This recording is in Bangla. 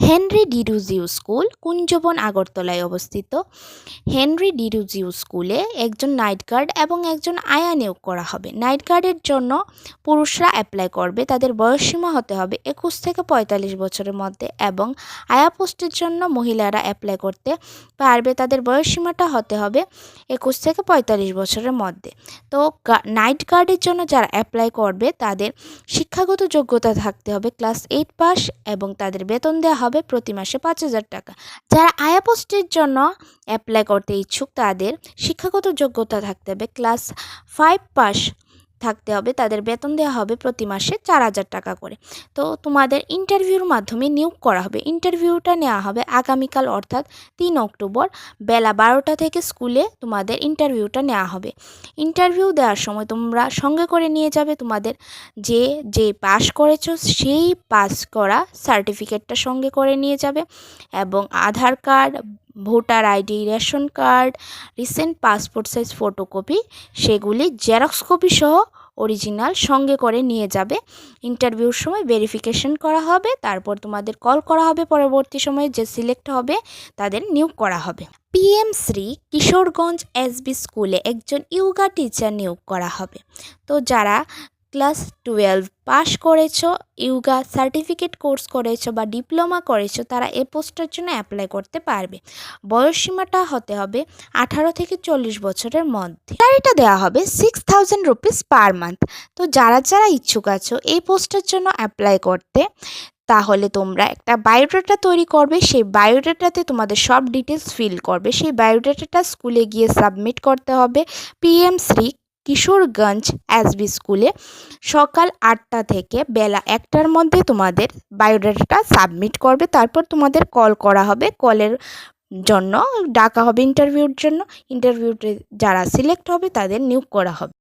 হেনরি ডিরুজিউ স্কুল, কুঞ্জবন, আগরতলায় অবস্থিত। হেনরি ডিরুজিউ স্কুলে একজন নাইট গার্ড এবং একজন আয়া নিয়োগ করা হবে। নাইট গার্ডের জন্য পুরুষরা অ্যাপ্লাই করবে। তাদের বয়সসীমা হতে হবে একুশ থেকে পঁয়তাল্লিশ বছরের মধ্যে এবং আয়া পোস্টের জন্য মহিলারা অ্যাপ্লাই করতে পারবে। তাদের বয়সসীমাটা হতে হবে একুশ থেকে পঁয়তাল্লিশ বছরের মধ্যে। তো নাইট গার্ডের জন্য যারা অ্যাপ্লাই করবে তাদের শিক্ষাগত যোগ্যতা থাকতে হবে। ক্লাস এইট পাস এবং তাদের বেতন দেওয়া হবে প্রতি মাসে পাঁচ হাজার টাকা। যারা আয়া পোস্টের জন্য অ্যাপ্লাই করতে ইচ্ছুক, তাদের শিক্ষাগত যোগ্যতা থাকতে হবে। ক্লাস ফাইভ পাস থাকতে হবে, তাদের বেতন দেওয়া হবে প্রতি মাসে চার হাজার টাকা করে। তো তোমাদের ইন্টারভিউর মাধ্যমে নিয়োগ করা হবে। ইন্টারভিউটা নেওয়া হবে আগামীকাল, অর্থাৎ তিন অক্টোবর বেলা বারোটা থেকে স্কুলে তোমাদের ইন্টারভিউটা নেওয়া হবে। ইন্টারভিউ দেওয়ার সময় তোমরা সঙ্গে করে নিয়ে যাবে তোমাদের যে যে পাস করেছ সেই পাস করা সার্টিফিকেটটা সঙ্গে করে নিয়ে যাবে এবং Aadhaar card voter ID, ration card, recent passport size photocopy, সেগুলি জেরক্স কপি সহ অরিজিনাল সঙ্গে করে নিয়ে যাবে। ইন্টারভিউর সময় ভেরিফিকেশন করা হবে, তারপর তোমাদের কল করা হবে পরবর্তী সময়ে যে সিলেক্ট হবে, তাদের নিয়োগ করা হবে। পিএম শ্রী কিশোরগঞ্জ এসবি স্কুলে একজন ইয়োগা টিচার নিয়োগ করা হবে। তো যারা ক্লাস টুয়েলভ পাস করেছ ইয়োগা সার্টিফিকেট কোর্স করেছ বা ডিপ্লোমা করেছ, তারা এ পোস্টের জন্য অ্যাপ্লাই করতে পারবে। বয়সসীমাটা হতে হবে আঠারো থেকে চল্লিশ বছরের মধ্যে। স্যালারিটা দেওয়া হবে six thousand rupees per month তো যারা যারা ইচ্ছুক আছো এই পোস্টের জন্য অ্যাপ্লাই করতে, তাহলে তোমরা একটা বায়োডাটা তৈরি করবে, সেই বায়োডাটাতে তোমাদের সব ডিটেলস ফিল করবে। সেই বায়োডাটাটা স্কুলে গিয়ে সাবমিট করতে হবে। পিএম শ্রী কিশোরগঞ্জ এসবি স্কুলে সকাল আটটা থেকে বেলা একটার মধ্যে তোমাদের বায়োডাটাটা সাবমিট করবে। তারপর তোমাদের কল করা হবে। কলের জন্য, ডাকা হবে ইন্টারভিউর জন্য। ইন্টারভিউতে যারা সিলেক্ট হবে তাদের নিয়োগ করা হবে।